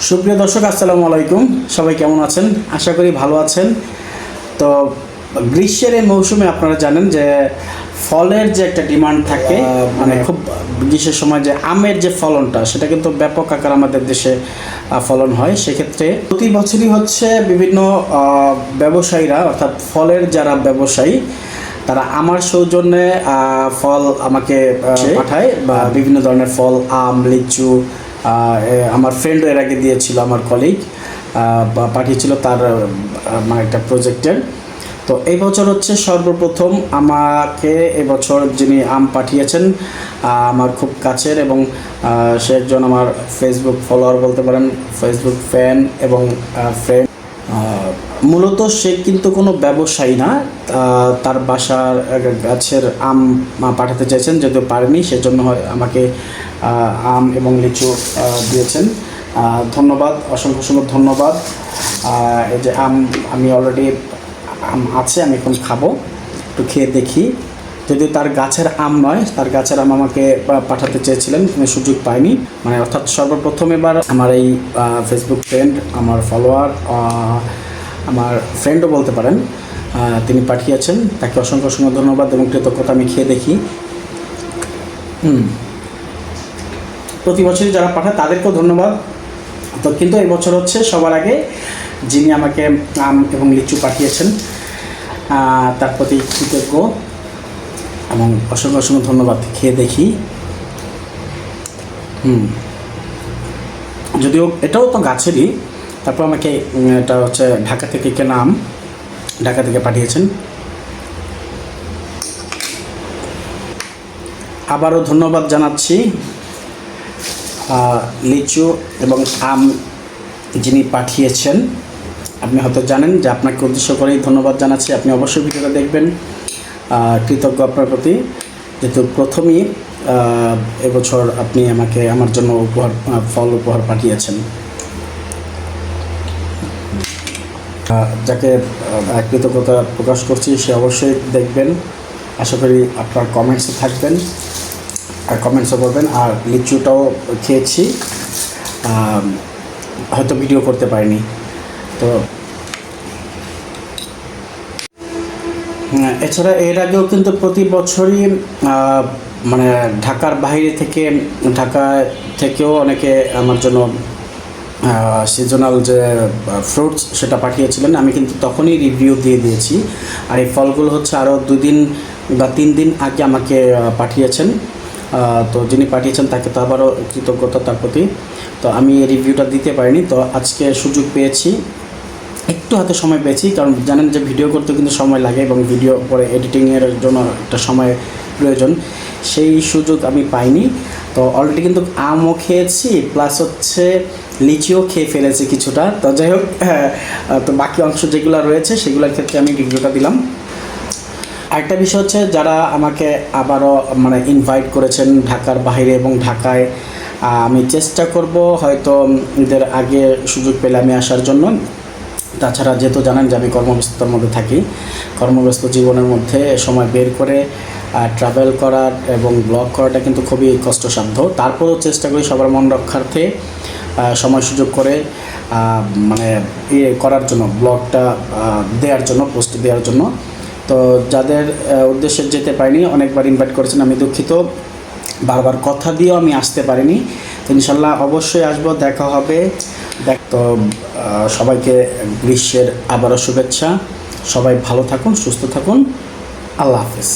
সুপ্রিয় দর্শক আসসালামু আলাইকুম। সবাই কেমন আছেন? আশা করি ভালো আছেন। তো গ্রীষ্মের এই মৌসুমে আপনারা জানেন যে ফলের যে একটা ডিমান্ড থাকে মানে খুব গ্রীষ্মের সময় যে আমের যে ফলনটা সেটা কিন্তু ব্যাপক আকার আমাদের দেশে ফলন হয়। সেক্ষেত্রে প্রতি বছরই হচ্ছে বিভিন্ন ব্যবসায়ীরা অর্থাৎ ফলের যারা ব্যবসায়ী তারা আমার সৌজন্যে আহ, ফল আমাকে আহ, পাঠায় বা বিভিন্ন ধরনের ফল আম লিচু আমার ফ্রেন্ড এর আগে দিয়েছিল আমার কলিগ পাঠিয়েছিল তার আহ, মানে একটা প্রজেক্টের তো এই বছর হচ্ছে সর্বপ্রথম আমাকে এবছর যিনি আম পাঠিয়েছেন আমার খুব কাছের এবং সে একজন আমার ফেসবুক ফলোয়ার বলতে পারেন ফেসবুক ফ্যান এবং ফ্রেন্ড মূলত সে কিন্তু কোনো ব্যবসায়ী না। তার বাসার গাছের আম পাঠাতে চাইছেন যদিও পারেনি, সেজন্য আমাকে আম এবং লিচু দিয়েছেন। ধন্যবাদ, অসংখ্য অসংখ্য ধন্যবাদ। এই যে আম, আমি অলরেডি আম আছে, আমি এখন খাব, একটু খেয়ে দেখি। যদিও তার গাছের আম নয়, তার গাছের আম আমাকে পাঠাতে চেয়েছিলেন, কিন্তু সুযোগ পাইনি। মানে অর্থাৎ সর্বপ্রথম এবার আমার এই ফেসবুক ফ্রেন্ড আমার ফলোয়ার আমার ফ্রেন্ডও বলতে পারেন তিনি পাঠিয়েছেন। তাকে অসংখ্য অসংখ্য ধন্যবাদ এবং কৃতজ্ঞতা, আমি খেয়ে দেখি। হুম। প্রতি বছরই যারা পাঠায়, তাদেরকেও ধন্যবাদ। তো কিন্তু এই বছর হচ্ছে, সবার আগে যিনি আমাকে আম এবং লিচু পাঠিয়েছেন তার প্রতি কৃতজ্ঞ এবং অসংখ্য অসংখ্য ধন্যবাদ, খেয়ে দেখি। হুম। যদিও এটাও তো গাছেরই তারপর আমাকে এটা হচ্ছে ঢাকা থেকে কেনা আম ঢাকা থেকে পাঠিয়েছেন। আবারও ধন্যবাদ জানাচ্ছি লিচু এবং আম যিনি পাঠিয়েছেন। আপনি হয়তো জানেন যে আপনাকে উদ্দেশ্য করেই ধন্যবাদ জানাচ্ছি। আপনি অবশ্যই ভিডিওটা দেখবেন কৃতজ্ঞ আপনার প্রতি। যেহেতু প্রথমেই এবছর আপনি আমাকে, আমার জন্য উপহার ফল উপহার পাঠিয়েছেন। যাকে কৃতজ্ঞতা প্রকাশ করছি সে অবশ্যই দেখবেন। আশা করি আপনার কমেন্টসে থাকবেন আর কমেন্টসও করবেন। আর লিচুটাও খেয়েছি। হয়তো ভিডিও করতে পারিনি। তো হ্যাঁ, এছাড়া এর আগেও কিন্তু প্রতি বছরই মানে ঢাকার বাইরে থেকে ঢাকা থেকেও অনেকে আমার জন্য সিজনাল যে ফ্রুটস সেটা পাঠিয়েছিলেন, আমি কিন্তু তখনই রিভিউ দিয়ে দিয়েছি। আর এই ফলগুলো হচ্ছে আরও দুদিন বা তিন দিন আগে আমাকে পাঠিয়েছেন। তো যিনি পাঠিয়েছেন তাকে তো আবারও কৃতজ্ঞতা তার প্রতি। তো আমি এই রিভিউটা দিতে পারিনি, তো আজকে সুযোগ পেয়েছি। একটু হাতে সময় পেয়েছি, কারণ জানেন যে ভিডিও করতে কিন্তু সময় লাগে এবং ভিডিও পরে এডিটিংয়ের জন্য একটা সময় প্রয়োজন। সেই সুযোগ আমি পাইনি। তো অলরেডি কিন্তু আমও খেয়েছি প্লাস হচ্ছে লিচিও খেয়ে ফেলেছি কিছুটা। তো যাই হোক হ্যাঁ, তো বাকি অংশ যেগুলো রয়েছে সেগুলোর ক্ষেত্রে আমি রিভিউটা দিলাম। আরেকটা বিষয় হচ্ছে যারা আমাকে আবারও মানে ইনভাইট করেছেন ঢাকার বাইরে এবং ঢাকায় আমি চেষ্টা করব হয়তো এদের আগে সুযোগ পেলে আমি আসার জন্য। তাছাড়া যেহেতু জানেন যে আমি কর্মব্যস্ততার মধ্যে থাকি কর্মব্যস্ত জীবনের মধ্যে সময় বের করে ট্রাভেল করার এবং ব্লগ করাটা কিন্তু খুবই কষ্টসাধ্য। তারপরেও চেষ্টা করি সবার মন রক্ষার্থে সময় সুযোগ করে মানে ইয়ে করার জন্য ব্লগটা দেওয়ার জন্য পোস্ট দেওয়ার জন্য। তো যাদের উদ্দেশ্যে যেতে পারিনি, অনেকবার ইনভাইট করেছেন, আমি দুঃখিত। বারবার কথা দিয়েও আমি আসতে পারিনি। তো ইনশাল্লাহ অবশ্যই আসব, দেখা হবে। দেখ, তো সবাইকে গ্রীষ্মের আবারও শুভেচ্ছা। সবাই ভালো থাকুন, সুস্থ থাকুন। আল্লাহ হাফিজ।